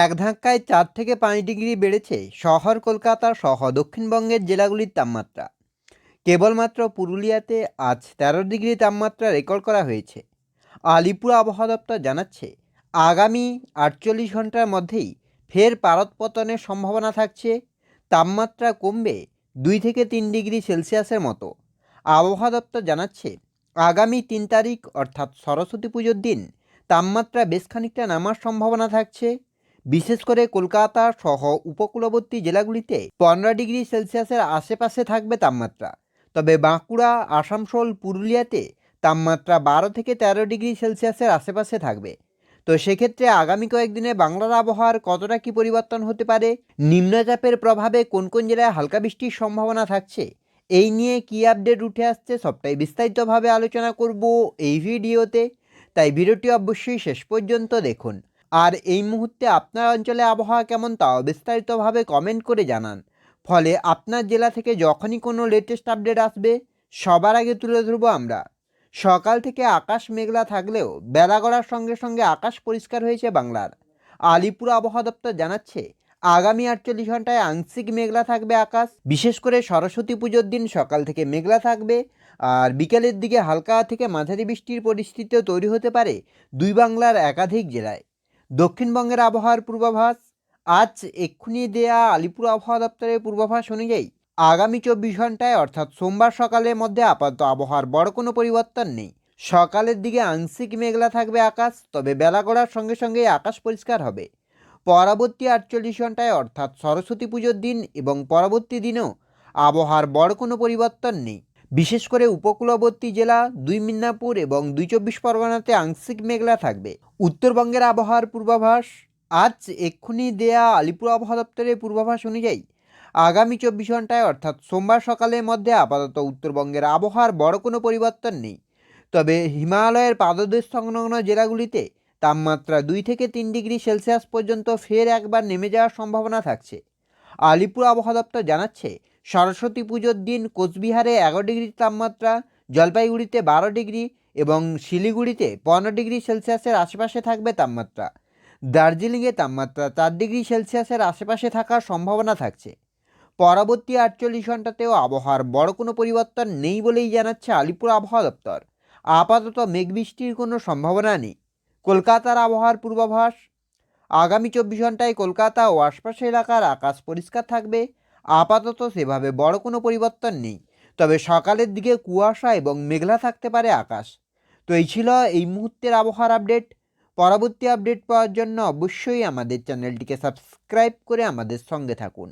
এক ধাক্কায় চার থেকে পাঁচ ডিগ্রি বেড়েছে শহর কলকাতা সহ দক্ষিণবঙ্গের জেলাগুলির তাপমাত্রা। কেবলমাত্র পুরুলিয়াতে আজ তেরো ডিগ্রি তাপমাত্রা রেকর্ড করা হয়েছে। আলিপুর আবহাওয়া দপ্তর জানাচ্ছে, আগামী আটচল্লিশ ঘণ্টার মধ্যেই ফের পারদ পতনের সম্ভাবনা থাকছে। তাপমাত্রা কমবে দুই থেকে তিন ডিগ্রি সেলসিয়াসের মতো। আবহাওয়া দপ্তর জানাচ্ছে, আগামী তিন তারিখ অর্থাৎ সরস্বতী পুজোর দিন তাপমাত্রা বেশ খানিকটা নামার সম্ভাবনা থাকছে। বিশেষ করে কলকাতা সহ উপকূলবর্তী জেলাগুলিতে পনেরো ডিগ্রি সেলসিয়াসের আশেপাশে থাকবে তাপমাত্রা। তবে বাঁকুড়া, আসানসোল, পুরুলিয়াতে তাপমাত্রা বারো থেকে তেরো ডিগ্রি সেলসিয়াসের আশেপাশে থাকবে। তো সেক্ষেত্রে আগামী কয়েকদিনে বাংলার আবহাওয়ার কতটা কি পরিবর্তন হতে পারে, নিম্নচাপের প্রভাবে কোন কোন জেলায় হালকা বৃষ্টির সম্ভাবনা থাকছে, এই নিয়ে কী আপডেট উঠে আসছে সবটাই বিস্তারিতভাবে আলোচনা করব এই ভিডিওতে। তাই ভিডিওটি অবশ্যই শেষ পর্যন্ত দেখুন। আর এই মুহূর্তে আপনার অঞ্চলে আবহাওয়া কেমন তাও বিস্তারিতভাবে কমেন্ট করে জানান। ফলে আপনার জেলা থেকে যখনই কোনো লেটেস্ট আপডেট আসবে, সবার আগে তুলে ধরবো আমরা। সকাল থেকে আকাশ মেঘলা থাকলেও বেলা গড়ার সঙ্গে সঙ্গে আকাশ পরিষ্কার হয়েছে বাংলার। আলিপুর আবহাওয়া দপ্তর জানাচ্ছে, আগামী আটচল্লিশ ঘন্টায় আংশিক মেঘলা থাকবে আকাশ, বিশেষ করে সরস্বতী পুজোর দিন সকাল থেকে মেঘলা থাকবে। আর বিকেলের দিকে হালকা থেকে মাঝারি বৃষ্টির পরিস্থিতিও তৈরি হতে পারে দুই বাংলার একাধিক জেলায়। দক্ষিণবঙ্গের আবহাওয়ার পূর্বাভাস? আজ এক্ষুনি দেয়া আলিপুর আবহাওয়া দপ্তরের পূর্বাভাস অনুযায়ী আগামী চব্বিশ ঘন্টায় অর্থাৎ সোমবার সকালের মধ্যে আপাতত আবহাওয়ার বড় কোনো পরিবর্তন নেই। সকালের দিকে আংশিক মেঘলা থাকবে আকাশ, তবে বেলা গড়ার সঙ্গে সঙ্গেই আকাশ পরিষ্কার হবে। পরবর্তী আটচল্লিশ ঘন্টায় অর্থাৎ সরস্বতী পুজোর দিন এবং পরবর্তী দিনেও আবহাওয়ার বড় কোনো পরিবর্তন নেই। বিশেষ করে উপকূলবর্তী জেলা, দুই মিদনাপুর এবং দুই চব্বিশ পরগনাতে আংশিক মেঘলা থাকবে। উত্তরবঙ্গের আবহাওয়ার পূর্বাভাস, আজ এক্ষুনি দেয়া আলিপুর আবহাওয়া দপ্তরের পূর্বাভাস অনুযায়ী আগামী চব্বিশ ঘন্টায় অর্থাৎ সোমবার সকালের মধ্যে আপাতত উত্তরবঙ্গের আবহাওয়ার বড় কোনো পরিবর্তন নেই। তবে হিমালয়ের পাদদেশ সংলগ্ন জেলাগুলিতে তাপমাত্রা দুই থেকে তিন ডিগ্রি সেলসিয়াস পর্যন্ত ফের একবার নেমে যাওয়ার সম্ভাবনা থাকছে। আলিপুর আবহাওয়া দপ্তর জানাচ্ছে সরস্বতী পুজোর দিন কোচবিহারে এগারো ডিগ্রি তাপমাত্রা, জলপাইগুড়িতে বারো ডিগ্রি এবং শিলিগুড়িতে পনেরো ডিগ্রি সেলসিয়াসের আশেপাশে থাকবে তাপমাত্রা। দার্জিলিংয়ে তাপমাত্রা চার ডিগ্রি সেলসিয়াসের আশেপাশে থাকার সম্ভাবনা থাকছে। পরবর্তী আটচল্লিশ ঘন্টাতেও আবহাওয়ার বড় কোনো পরিবর্তন নেই বলেই জানাচ্ছে আলিপুর আবহাওয়া দপ্তর। আপাতত মেঘবৃষ্টির কোনো সম্ভাবনা নেই। কলকাতার আবহাওয়ার পূর্বাভাস? আগামী চব্বিশ ঘন্টায় কলকাতা ও আশপাশের এলাকার আকাশ পরিষ্কার থাকবে। আপাতত সেভাবে বড় কোনো পরিবর্তন নেই। তবে সকালের দিকে কুয়াশা এবং মেঘলা থাকতে পারে আকাশ। তো এই ছিল এই মুহূর্তের আবহাওয়ার আপডেট। পরবর্তী আপডেট পাওয়ার জন্য অবশ্যই আমাদের চ্যানেলটিকে সাবস্ক্রাইব করে আমাদের সঙ্গে থাকুন।